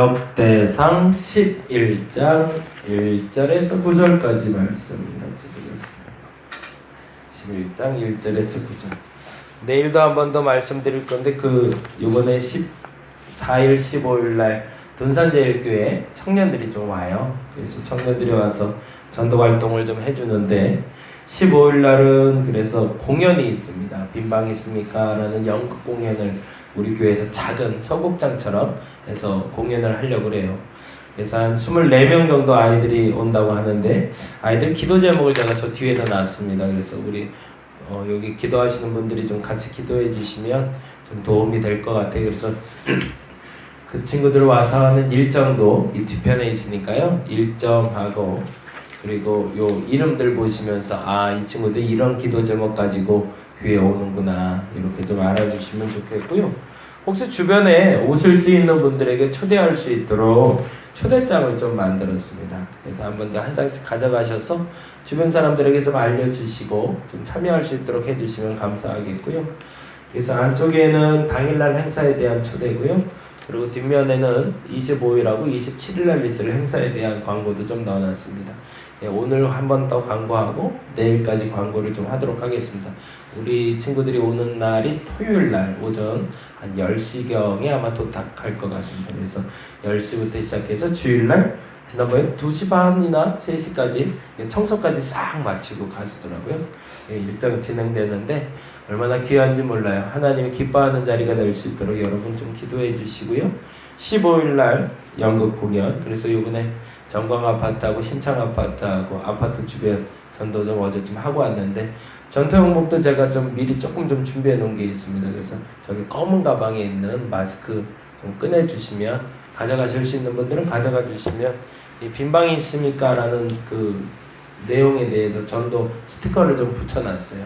역대상 11장 1절에서 9절까지 말씀입니다. 11장 1절에서 9절. 내일도 한 번 더 말씀드릴 건데 그 이번에 14일 15일 날 dun산제일교회 청년들이 좀 와요. 그래서 청년들이 와서 전도 활동을 좀 해주는데 15일 날은 그래서 공연이 있습니다. 빈방 있습니까? 라는 연극 공연을 우리 교회에서 작은 서곡장처럼 해서 공연을 하려고 그래요. 그래서 한 24명 정도 아이들이 온다고 하는데 아이들 기도 제목을 제가 저 뒤에다 놨습니다. 그래서 우리 어, 여기 기도하시는 분들이 좀 같이 기도해 주시면 좀 도움이 될 것 같아요. 그래서 그 친구들 와서 하는 일정도 이 뒤편에 있으니까요. 일정하고 그리고 요 이름들 보시면서 아 이 친구들 이런 기도 제목 가지고 교회 오는구나 이렇게 좀 알아주시면 좋겠고요. 혹시 주변에 오실 수 있는 분들에게 초대할 수 있도록 초대장을 좀 만들었습니다. 그래서 한번 한 장씩 가져가셔서 주변 사람들에게 좀 알려주시고 좀 참여할 수 있도록 해주시면 감사하겠고요. 그래서 안쪽에는 당일날 행사에 대한 초대고요. 그리고 뒷면에는 25일하고 27일 날 있을 행사에 대한 광고도 좀 넣어놨습니다. 예, 오늘 한 번 더 광고하고 내일까지 광고를 좀 하도록 하겠습니다. 우리 친구들이 오는 날이 토요일 날 오전 한 10시경에 아마 도착할 것 같습니다. 그래서 10시부터 시작해서 주일날 지난번에 2시 반이나 3시까지 청소까지 싹 마치고 가시더라고요. 예, 일정 진행되는데 얼마나 귀한지 몰라요. 하나님이 기뻐하는 자리가 될 수 있도록 여러분 좀 기도해 주시고요. 15일 날 연극 공연 그래서 이번에 정광 아파트하고 신창 아파트하고 아파트 주변 전도 좀 어제 좀 하고 왔는데 전투 용복도 제가 좀 미리 조금 좀 준비해 놓은 게 있습니다. 그래서 저기 검은 가방에 있는 마스크 좀 꺼내 주시면 가져가실 수 있는 분들은 가져가 주시면 이 빈방이 있습니까라는 그 내용에 대해서 전도 스티커를 좀 붙여놨어요.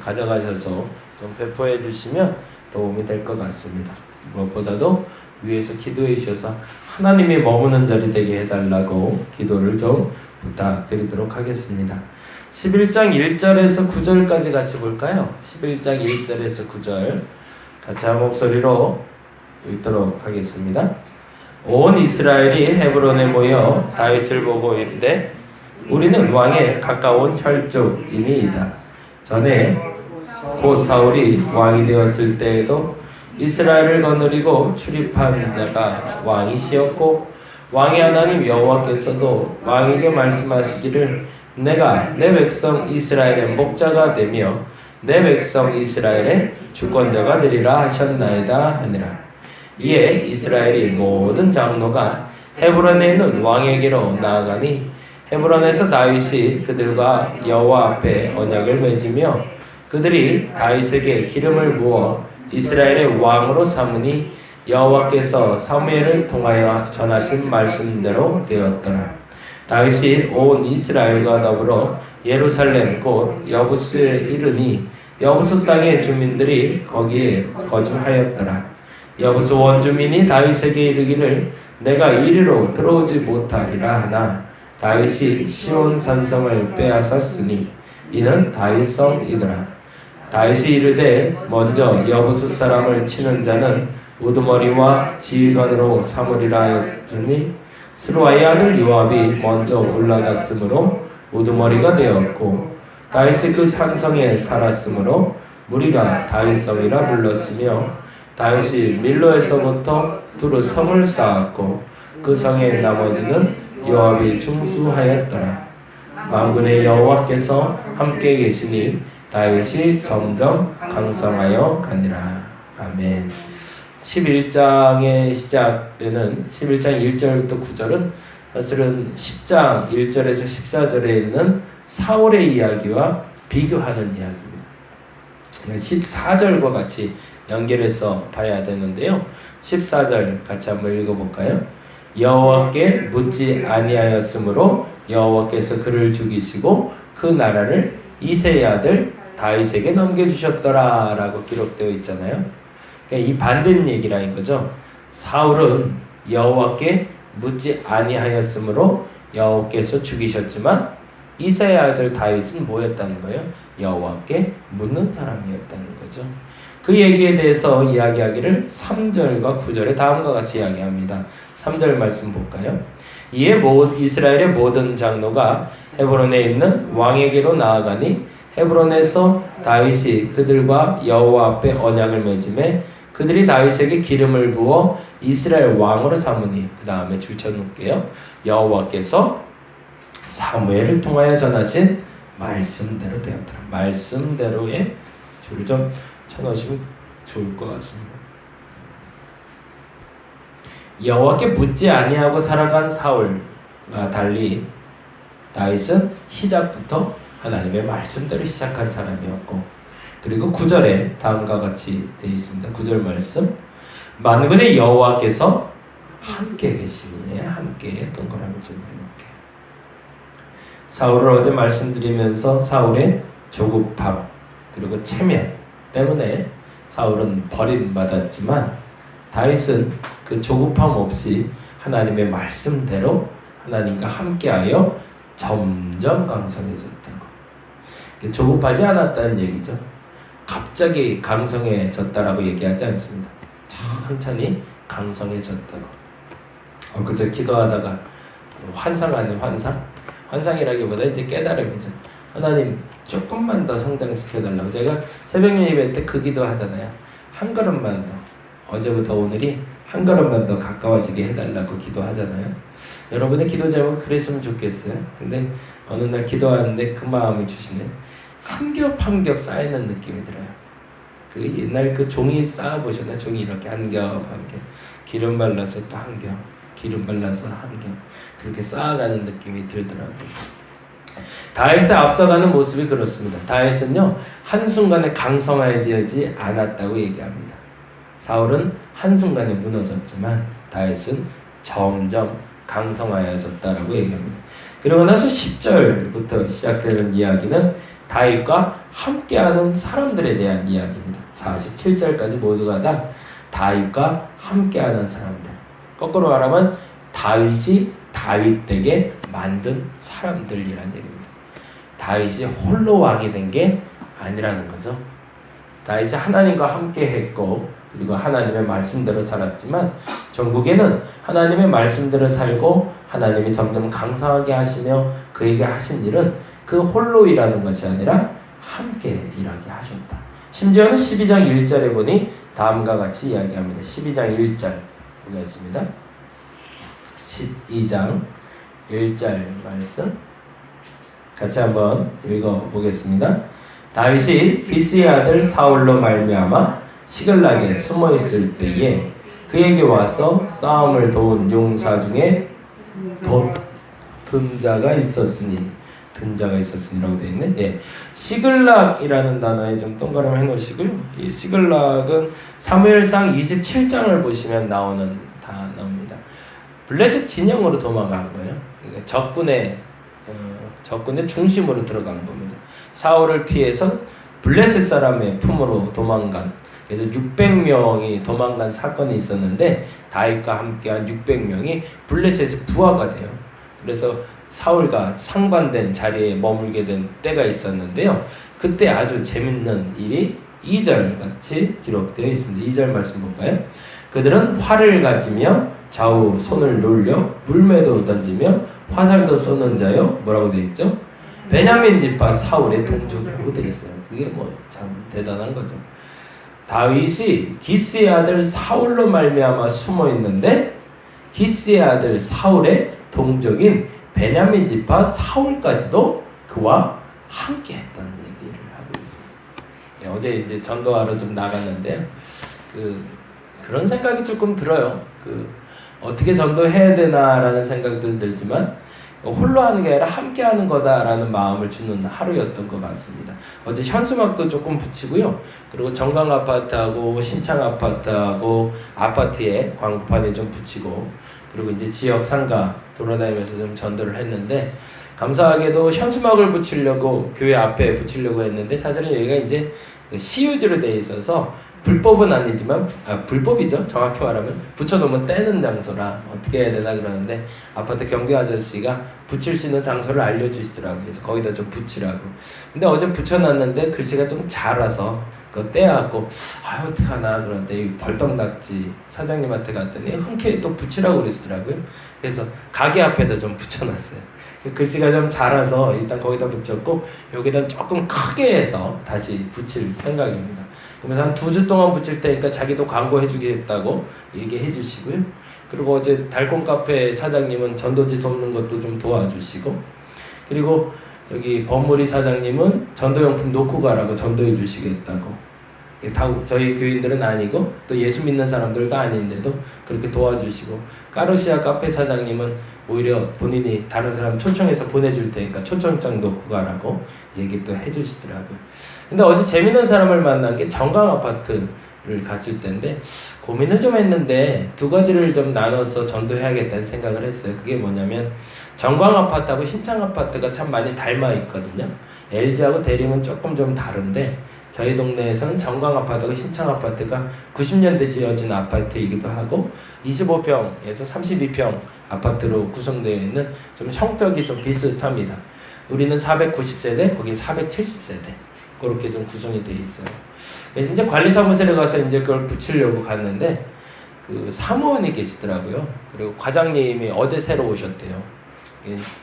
가져가셔서 좀 배포해 주시면 도움이 될 것 같습니다. 무엇보다도 위에서 기도해 주셔서 하나님이 머무는 자리 되게 해달라고 기도를 좀 부탁드리도록 하겠습니다. 11장 1절에서 9절까지 같이 볼까요? 11장 1절에서 9절 같이 한 목소리로 읽도록 하겠습니다. 온 이스라엘이 헤브론에 모여 다윗을 보고 이르되 우리는 왕에 가까운 혈족이니이다. 전에 곧 사울이 왕이 되었을 때에도 이스라엘을 거느리고 출입한 자가 왕이시었고 왕의 하나님 여호와께서도 왕에게 말씀하시기를 내가 내 백성 이스라엘의 목자가 되며 내 백성 이스라엘의 주권자가 되리라 하셨나이다 하니라. 이에 이스라엘이 모든 장로가 헤브론에 있는 왕에게로 나아가니 헤브론에서 다윗이 그들과 여호와 앞에 언약을 맺으며 그들이 다윗에게 기름을 부어 이스라엘의 왕으로 삼으니 여호와께서 사무엘을 통하여 전하신 말씀대로 되었더라. 다윗이 온 이스라엘과 더불어 예루살렘 곧 여부스에 이르니 여부스 땅의 주민들이 거기에 거주하였더라. 여부스 원주민이 다윗에게 이르기를 내가 이리로 들어오지 못하리라 하나 다윗이 시온 산성을 빼앗았으니 이는 다윗성이더라. 다윗이 이르되 먼저 여부스 사람을 치는 자는 우두머리와 지휘관으로 삼으리라 하였으니 스루아의 아들 요압이 먼저 올라갔으므로 우두머리가 되었고 다윗이 그 산성에 살았으므로 무리가 다윗성이라 불렀으며 다윗이 밀로에서부터 두루 성을 쌓았고 그 성의 나머지는 요압이 중수하였더라. 만군의 여호와께서 함께 계시니 다윗이 점점 강성하여 가니라. 아멘. 11장의 시작되는 11장 1절부터 9절은 사실은 10장 1절에서 14절에 있는 사울의 이야기와 비교하는 이야기입니다. 14절과 같이 연결해서 봐야 되는데요. 14절 같이 한번 읽어볼까요? 여호와께 묻지 아니하였으므로 여호와께서 그를 죽이시고 그 나라를 이세의 아들 다윗에게 넘겨주셨더라라고 기록되어 있잖아요. 그러니까 이 반대는 얘기라는 거죠. 사울은 여호와께 묻지 아니하였으므로 여호와께서 죽이셨지만 이세의 아들 다윗은 뭐였다는 거예요? 여호와께 묻는 사람이었다는 거죠. 그 얘기에 대해서 이야기하기를 3절과 9절에 다음과 같이 이야기합니다. 3절 말씀 볼까요? 이에 모, 이스라엘의 모든 장로가 헤브론에 있는 왕에게로 나아가니 헤브론에서 다윗이 그들과 여호와 앞에 언약을 맺음에 그들이 다윗에게 기름을 부어 이스라엘 왕으로 삼으니 그 다음에 줄 쳐놓을게요. 여호와께서 사무엘을 통하여 전하신 말씀대로 되었더라. 말씀대로의 줄을 좀 쳐놓으시면 좋을 것 같습니다. 여호와께 묻지 아니하고 살아간 사울과 달리 다윗은 시작부터 하나님의 말씀대로 시작한 사람이었고 그리고 9절에 다음과 같이 되어 있습니다. 9절 말씀 만군의 여호와께서 함께 계시니 함께 동그라미 좀 해놓을게요. 사울을 어제 말씀드리면서 사울의 조급함 그리고 체면 때문에 사울은 버림받았지만 다윗은 그 조급함 없이 하나님의 말씀대로 하나님과 함께하여 점점 강성해졌다고. 조급하지 않았다는 얘기죠. 갑자기 강성해졌다라고 얘기하지 않습니다. 천천히 강성해졌다고. 어, 그저 기도하다가 환상 아닌 환상? 환상이라기보다 이제 깨달음이죠. 하나님 조금만 더 성장시켜달라고. 제가 새벽 예배 때 그 기도 하잖아요. 한 걸음만 더. 어제부터 오늘이 한 걸음만 더 가까워지게 해달라고 기도하잖아요. 여러분의 기도 제목 그랬으면 좋겠어요. 근데 어느 날 기도하는데 그 마음을 주시네. 한겹 한 겹 쌓이는 느낌이 들어요. 그 옛날 그 종이 쌓아 보셨나요? 종이 이렇게 한 겹 한 겹. 기름 발라서 또 한 겹. 기름 발라서 한 겹. 그렇게 쌓아가는 느낌이 들더라고요. 다윗에 앞서가는 모습이 그렇습니다. 다윗은요 한순간에 강성하여지지 않았다고 얘기합니다. 사울은 한순간에 무너졌지만 다윗은 점점 강성하여졌다라고 얘기합니다. 그리고 나서 10절부터 시작되는 이야기는 다윗과 함께하는 사람들에 대한 이야기입니다. 47절까지 모두가 다 다윗과 함께하는 사람들. 거꾸로 말하면 다윗이 다윗에게 만든 사람들이란 얘기입니다. 다윗이 홀로 왕이 된 게 아니라는 거죠. 다윗이 하나님과 함께 했고 그리고 하나님의 말씀대로 살았지만 전국에는 하나님의 말씀대로 살고 하나님이 점점 강성하게 하시며 그에게 하신 일은 그 홀로 일하는 것이 아니라 함께 일하게 하셨다. 심지어는 12장 1절에 보니 다음과 같이 이야기합니다. 12장 1절 보겠습니다. 12장 1절 말씀 같이 한번 읽어 보겠습니다. 다윗이 기스의 아들 사울로 말미암아 시글락에 숨어 있을 때에 그에게 와서 싸움을 도운 용사 중에 도, 든 자가 있었으니 든 자가 있었으니라고 되어 있네. 예. 시글락이라는 단어에 좀 동그라미 해놓으시고요. 이 시글락은 사무엘상 27장을 보시면 나오는 단어입니다. 블레셋 진영으로 도망간 거예요. 그러니까 적군의 어, 적군의 중심으로 들어간 겁니다. 사울을 피해서 블레셋 사람의 품으로 도망간 그래서 600명이 도망간 사건이 있었는데 다윗과 함께한 600명이 블레셋에 부하가 돼요. 그래서 사울과 상반된 자리에 머물게 된 때가 있었는데요. 그때 아주 재밌는 일이 2절 같이 기록되어 있습니다. 2절 말씀 볼까요? 그들은 활을 가지며 좌우 손을 놀려 물매도 던지며 화살도 쏘는 자요. 뭐라고 되어 있죠? 베냐민 지파 사울의 동족이라고 되어 있어요. 그게 뭐 참 대단한 거죠. 다윗이 기스의 아들 사울로 말미암아 숨어 있는데 기스의 아들 사울의 동족인 베냐민 지파 사울까지도 그와 함께 했다는 얘기를 하고 있습니다. 네, 어제 이제 전도하러 좀 나갔는데요. 그 그런 생각이 조금 들어요. 그 어떻게 전도해야 되나라는 생각도 들지만 홀로 하는 게 아니라 함께 하는 거다라는 마음을 주는 하루였던 것 같습니다. 어제 현수막도 조금 붙이고요. 그리고 정강 아파트하고 신창 아파트하고 아파트에 광고판에 좀 붙이고 그리고 이제 지역 상가 돌아다니면서 좀 전도를 했는데 감사하게도 현수막을 붙이려고 교회 앞에 붙이려고 했는데 사실은 여기가 이제 시유지로 돼 있어서 불법은 아니지만 아, 불법이죠. 정확히 말하면 붙여놓으면 떼는 장소라 어떻게 해야 되나 그러는데 아파트 경비 아저씨가 붙일 수 있는 장소를 알려주시더라고요. 그래서 거기다 좀 붙이라고. 근데 어제 붙여놨는데 글씨가 좀 작아서 그거 떼갖고 아 어떡하나 그런데 이 벌떡 났지 사장님한테 갔더니 흔쾌히 또 붙이라고 그러시더라고요. 그래서 가게 앞에다 좀 붙여놨어요. 그 글씨가 좀 자라서 일단 거기다 붙였고 여기다 조금 크게 해서 다시 붙일 생각입니다 그러면서 한 두 주 동안 붙일 테니까 자기도 광고해 주겠다고 얘기해 주시고요. 그리고 어제 달콤 카페 사장님은 전도지 돕는 것도 좀 도와주시고 그리고 저기 범무리 사장님은 전도용품 놓고 가라고 전도해 주시겠다고 이게 다 저희 교인들은 아니고 또 예수 믿는 사람들도 아닌데도 그렇게 도와주시고 까르시아 카페 사장님은 오히려 본인이 다른 사람 초청해서 보내줄 테니까 초청장 놓고 가라고 얘기 또 해주시더라고요. 근데 어제 재밌는 사람을 만난 게 정강 아파트를 갔을 때인데 고민을 좀 했는데 두 가지를 좀 나눠서 전도해야겠다는 생각을 했어요. 그게 뭐냐면 정광 아파트하고 신창 아파트가 참 많이 닮아 있거든요. LG하고 대림은 조금 좀 다른데 저희 동네에서는 정광 아파트하고 신창 아파트가 90년대 지어진 아파트이기도 하고 25평에서 32평 아파트로 구성되어 있는 좀 형격이 좀 비슷합니다. 우리는 490세대, 거긴 470세대. 그렇게 좀 구성이 되어 있어요. 그래서 이제 관리사무실에 가서 이제 그걸 붙이려고 갔는데 그 사무원이 계시더라고요. 그리고 과장님이 어제 새로 오셨대요.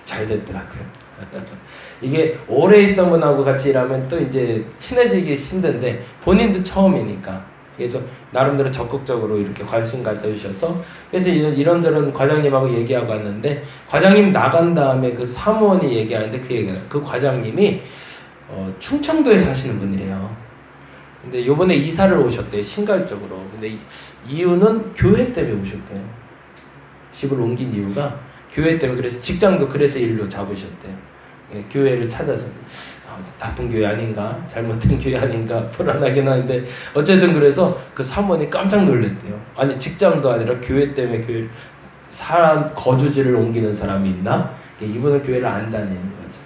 잘 됐더라고요. 이게 오래 있던 분하고 같이 일하면 또 이제 친해지기 힘든데 본인도 처음이니까 그래서 나름대로 적극적으로 이렇게 관심 가져주셔서 그래서 이런- 이런저런 과장님하고 얘기하고 왔는데 과장님 나간 다음에 그 사무원이 얘기하는데 그 얘기가 그 과장님이 어, 충청도에 사시는 분이래요. 근데 요번에 이사를 오셨대요 신갈 쪽으로. 근데 이- 이유는 교회 때문에 오셨대요. 집을 옮긴 이유가 교회 때문에 그래서 직장도 그래서 일로 잡으셨대요. 예, 교회를 찾아서 아, 나쁜 교회 아닌가 잘못된 교회 아닌가 불안하긴 한데 어쨌든 그래서 그 사모님 깜짝 놀랐대요. 아니 직장도 아니라 교회 때문에 교회 사람 거주지를 옮기는 사람이 있나? 예, 이분은 교회를 안 다니는 거죠.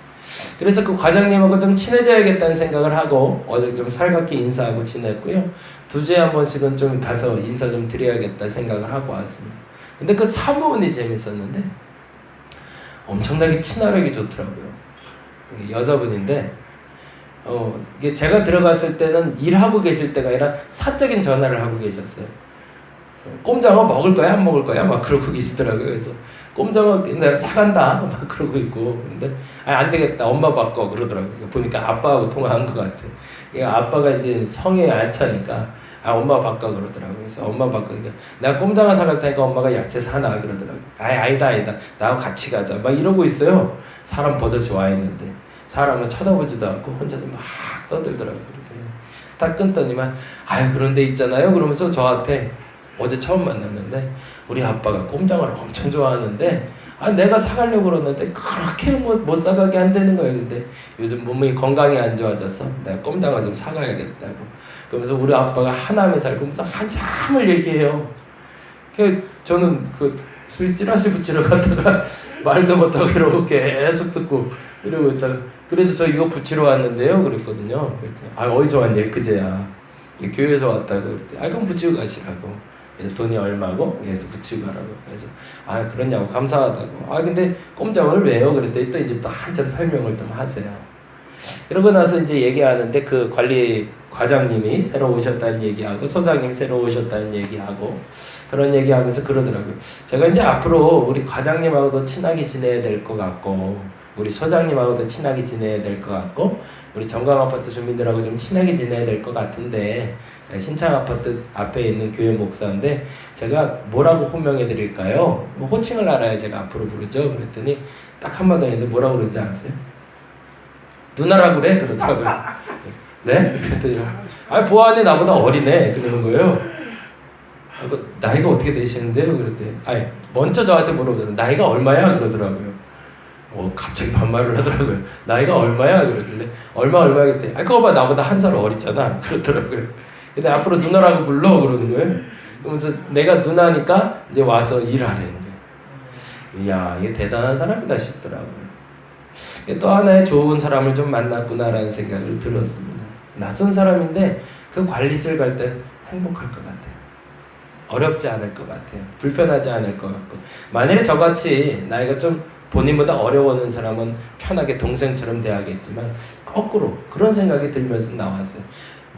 그래서 그 과장님하고 좀 친해져야겠다는 생각을 하고 어제 좀 살갑게 인사하고 지냈고요. 두 주에 한 번씩은 좀 가서 인사 좀 드려야겠다 생각을 하고 왔습니다. 근데 그 사모원이 재밌었는데 엄청나게 친화력이 좋더라고요. 여자분인데 어 이게 제가 들어갔을 때는 일하고 계실 때가 아니라 사적인 전화를 하고 계셨어요. 꼼장어 먹을 거야 안 먹을 거야 막 그러고 계시더라고요. 그래서 꼼장어 내가 사간다 막 그러고 있고 근데 아, 안 되겠다 엄마 바꿔 그러더라고요. 보니까 아빠하고 통화한 것 같아. 아빠가 이제 성에 안 차니까 아 엄마 바꿔 그러더라고요. 그래서 엄마 바꿔 그러니까 내가 꼼장어 사갈 테니까 엄마가 야채 사나 그러더라고요. 아 아니다 아니다 나하고 같이 가자 막 이러고 있어요. 사람 보자 좋아했는데 사람은 쳐다보지도 않고 혼자서 막 떠들더라고요. 그랬더니 딱 끊더니만 아유 그런데 있잖아요 그러면서 저한테 어제 처음 만났는데 우리 아빠가 꼼장어를 엄청 좋아하는데 아 내가 사가려고 그러는데 그렇게 못, 못 사가게 한다는 거예요. 근데 요즘 몸이 건강이 안 좋아져서 내가 꼼장어 좀 사가야겠다고. 그러면서 우리 아빠가 하남에 살고 무슨 한참을 얘기해요. 그 저는 그 술 찌라시 붙이러 갔다가 말도 못하고 이러고 계속 듣고 이러고 있다가 그래서 저 이거 붙이러 왔는데요. 그랬거든요. 그랬더니 아 어디서 왔냐 그제야. 교회에서 왔다고 그랬더니 아 그럼 붙이고 가시라고 그래서 돈이 얼마고? 그래서 붙이고 가라고. 그래서 아 그러냐고 감사하다고. 아 근데 꼼장을 왜요? 그랬더니 또 이제 또 한참 설명을 좀 하세요. 그러고 나서 이제 얘기하는데 그 관리 과장님이 새로 오셨다는 얘기하고 소장님 새로 오셨다는 얘기하고 그런 얘기하면서 그러더라고요. 제가 이제 앞으로 우리 과장님하고도 친하게 지내야 될 것 같고 우리 소장님하고도 친하게 지내야 될 것 같고 우리 정강 아파트 주민들하고 좀 친하게 지내야 될 것 같은데 신창 아파트 앞에 있는 교회 목사인데 제가 뭐라고 호명해 드릴까요? 뭐 호칭을 알아야 제가 앞으로 부르죠. 그랬더니 딱 한마디 했는데 뭐라고 그러는지 아세요? 누나라고 그래? 그러더라고요. 네? 그랬더니 아 보안이 나보다 어리네 그러는 거예요. 아, 그 나이가 어떻게 되시는데요? 그랬더니 아니 먼저 저한테 물어보더라고요. 나이가 얼마야? 그러더라고요. 어 갑자기 반말을 하더라고요. 나이가 얼마야? 그러길래 얼마 얼마 그랬더니 아 그거 봐 나보다 한 살 어리잖아 그러더라고요. 근데 앞으로 누나라고 불러 그러는 거예요. 그러면서 내가 누나니까 이제 와서 일하라는 거예요. 이야 이게 대단한 사람이다 싶더라고요. 또 하나의 좋은 사람을 좀 만났구나라는 생각을 들었습니다. 낯선 사람인데 그 관리실 갈땐 행복할 것 같아요. 어렵지 않을 것 같아요. 불편하지 않을 것 같고 만일에 저같이 나이가 좀 본인보다 어려워하는 사람은 편하게 동생처럼 대하겠지만 거꾸로 그런 생각이 들면서 나왔어요.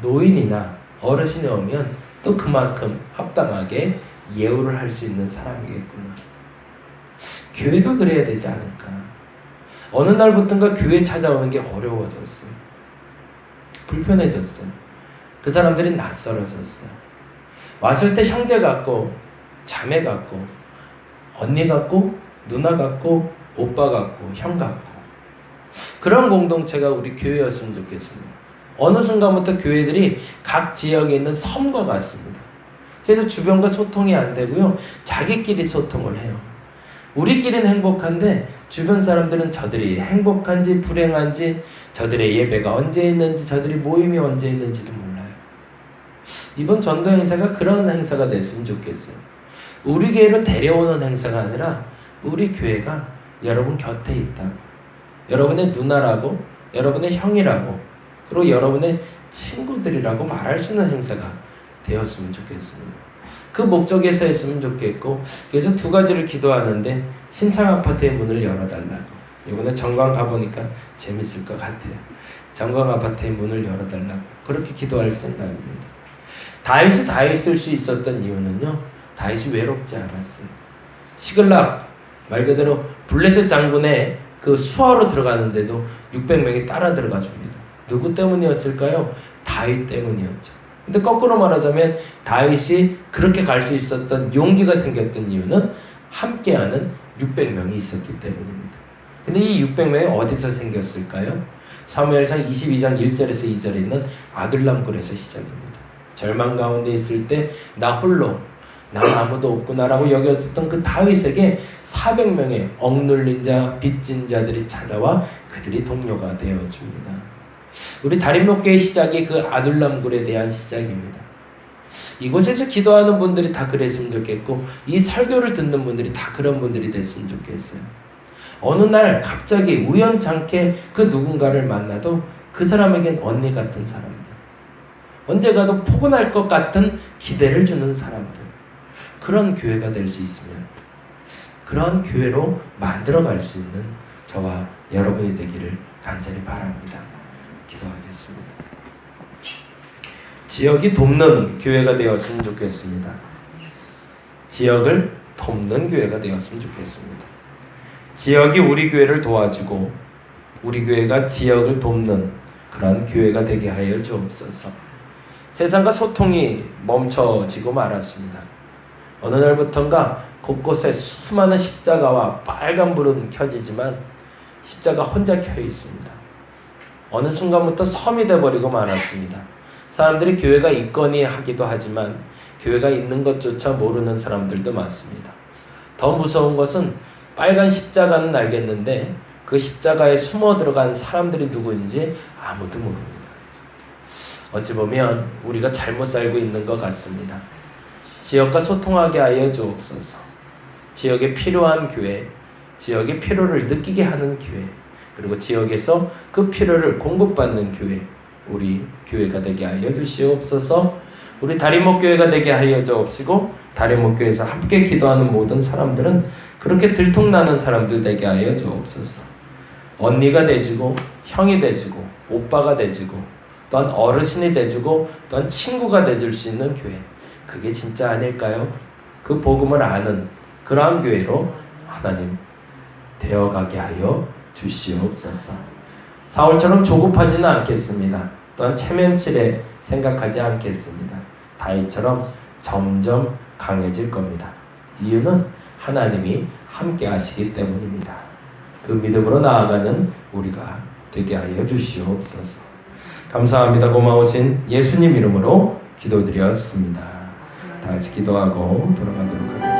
노인이나 어르신이 오면 또 그만큼 합당하게 예우를 할 수 있는 사람이겠구나. 교회가 그래야 되지 않을까. 어느 날부터인가 교회 찾아오는 게 어려워졌어요. 불편해졌어요. 그 사람들이 낯설어졌어요. 왔을 때 형제 같고, 자매 같고, 언니 같고, 누나 같고, 오빠 같고, 형 같고. 그런 공동체가 우리 교회였으면 좋겠습니다. 어느 순간부터 교회들이 각 지역에 있는 섬과 같습니다. 그래서 주변과 소통이 안 되고요. 자기끼리 소통을 해요. 우리끼리는 행복한데 주변 사람들은 저들이 행복한지 불행한지 저들의 예배가 언제 있는지 저들이 모임이 언제 있는지도 몰라요. 이번 전도 행사가 그런 행사가 됐으면 좋겠어요. 우리 교회로 데려오는 행사가 아니라 우리 교회가 여러분 곁에 있다. 여러분의 누나라고, 여러분의 형이라고, 그리고 여러분의 친구들이라고 말할 수 있는 행사가 되었으면 좋겠습니다. 그 목적에서 했으면 좋겠고, 그래서 두 가지를 기도하는데, 신창 아파트의 문을 열어달라고. 이번에 정관 가보니까 재밌을 것 같아요. 정관 아파트의 문을 열어달라고. 그렇게 기도할 생각입니다. 다윗이 다윗을 수 있었던 이유는요, 다윗이 외롭지 않았어요. 시글락, 말 그대로 블레셋 장군의 그 수하로 들어가는데도 600명이 따라 들어가 줍니다. 누구 때문이었을까요? 다윗 때문이었죠. 근데 거꾸로 말하자면 다윗이 그렇게 갈 수 있었던 용기가 생겼던 이유는 함께하는 600명이 있었기 때문입니다. 근데 이 600명이 어디서 생겼을까요? 사무엘상 22장 1절에서 2절에 있는 아둘람굴에서 시작입니다. 절망 가운데 있을 때 나 홀로 난 아무도 없구나라고 여겼던 그 다윗에게 400명의 억눌린 자, 빚진 자들이 찾아와 그들이 동료가 되어 줍니다. 우리 다림목교의 시작이 그 아둘람굴에 대한 시작입니다. 이곳에서 기도하는 분들이 다 그랬으면 좋겠고 이 설교를 듣는 분들이 다 그런 분들이 됐으면 좋겠어요. 어느 날 갑자기 우연찮게 그 누군가를 만나도 그 사람에겐 언니 같은 사람들. 언제 가도 포근할 것 같은 기대를 주는 사람들. 그런 교회가 될 수 있으면 그런 교회로 만들어갈 수 있는 저와 여러분이 되기를 간절히 바랍니다. 기도하겠습니다. 지역이 돕는 교회가 되었으면 좋겠습니다. 지역을 돕는 교회가 되었으면 좋겠습니다. 지역이 우리 교회를 도와주고 우리 교회가 지역을 돕는 그런 교회가 되게 하여 주옵소서. 세상과 소통이 멈춰지고 말았습니다. 어느 날부턴가 곳곳에 수많은 십자가와 빨간 불은 켜지지만 십자가 혼자 켜 있습니다. 어느 순간부터 섬이 돼버리고 말았습니다. 사람들이 교회가 있거니 하기도 하지만 교회가 있는 것조차 모르는 사람들도 많습니다. 더 무서운 것은 빨간 십자가는 알겠는데 그 십자가에 숨어 들어간 사람들이 누구인지 아무도 모릅니다. 어찌 보면 우리가 잘못 살고 있는 것 같습니다. 지역과 소통하게 하여 주옵소서. 지역에 필요한 교회, 지역의 필요를 느끼게 하는 교회, 그리고 지역에서 그 필요를 공급받는 교회, 우리 교회가 되게 하여 주시옵소서. 우리 다리목 교회가 되게 하여 주옵시고 다리목 교회에서 함께 기도하는 모든 사람들은 그렇게 들통나는 사람들 되게 하여 주옵소서. 언니가 돼주고 형이 돼주고 오빠가 돼주고 또한 어르신이 돼주고 또한 친구가 돼줄 수 있는 교회. 그게 진짜 아닐까요? 그 복음을 아는 그러한 교회로 하나님 되어가게 하여 주시옵소서. 사울처럼 조급하지는 않겠습니다. 또한 체면치레 생각하지 않겠습니다. 다윗처럼 점점 강해질 겁니다. 이유는 하나님이 함께 하시기 때문입니다. 그 믿음으로 나아가는 우리가 되게 하여 주시옵소서. 감사합니다. 고마우신 예수님 이름으로 기도드렸습니다. 다 같이 기도하고 돌아가도록 하겠습니다.